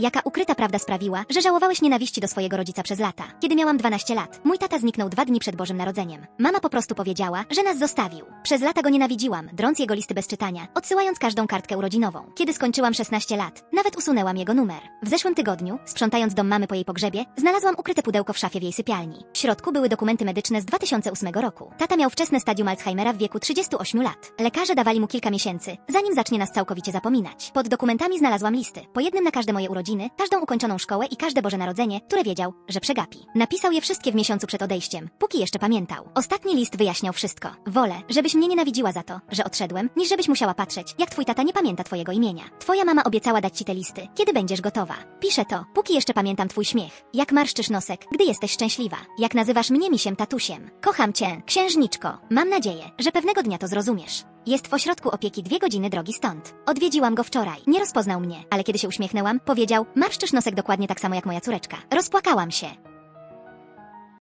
Jaka ukryta prawda sprawiła, że żałowałeś nienawiści do swojego rodzica przez lata? Kiedy miałam 12 lat, mój tata zniknął dwa dni przed Bożym Narodzeniem. Mama po prostu powiedziała, że nas zostawił. Przez lata go nienawidziłam, drąc jego listy bez czytania, odsyłając każdą kartkę urodzinową. Kiedy skończyłam 16 lat, nawet usunęłam jego numer. W zeszłym tygodniu, sprzątając dom mamy po jej pogrzebie, znalazłam ukryte pudełko w szafie w jej sypialni. W środku były dokumenty medyczne z 2008 roku. Tata miał wczesne stadium Alzheimera w wieku 38 lat. Lekarze dawali mu kilka miesięcy, zanim zacznie nas całkowicie zapominać. Pod dokumentami znalazłam listy, po jednym na każde moje urodziny, każdą ukończoną szkołę i każde Boże Narodzenie, które wiedział, że przegapi. Napisał je wszystkie w miesiącu przed odejściem, póki jeszcze pamiętał. Ostatni list wyjaśniał wszystko. Wolę, żebyś mnie nienawidziła za to, że odszedłem, niż żebyś musiała patrzeć, jak twój tata nie pamięta twojego imienia. Twoja mama obiecała dać ci te listy, kiedy będziesz gotowa. Piszę to, póki jeszcze pamiętam twój śmiech. Jak marszczysz nosek, gdy jesteś szczęśliwa. Jak nazywasz mnie misiem tatusiem. Kocham cię, księżniczko. Mam nadzieję, że pewnego dnia to zrozumiesz. Jest w ośrodku opieki dwie godziny drogi stąd. Odwiedziłam go wczoraj. Nie rozpoznał mnie, ale kiedy się uśmiechnęłam, powiedział: Marszczysz nosek dokładnie tak samo jak moja córeczka. Rozpłakałam się.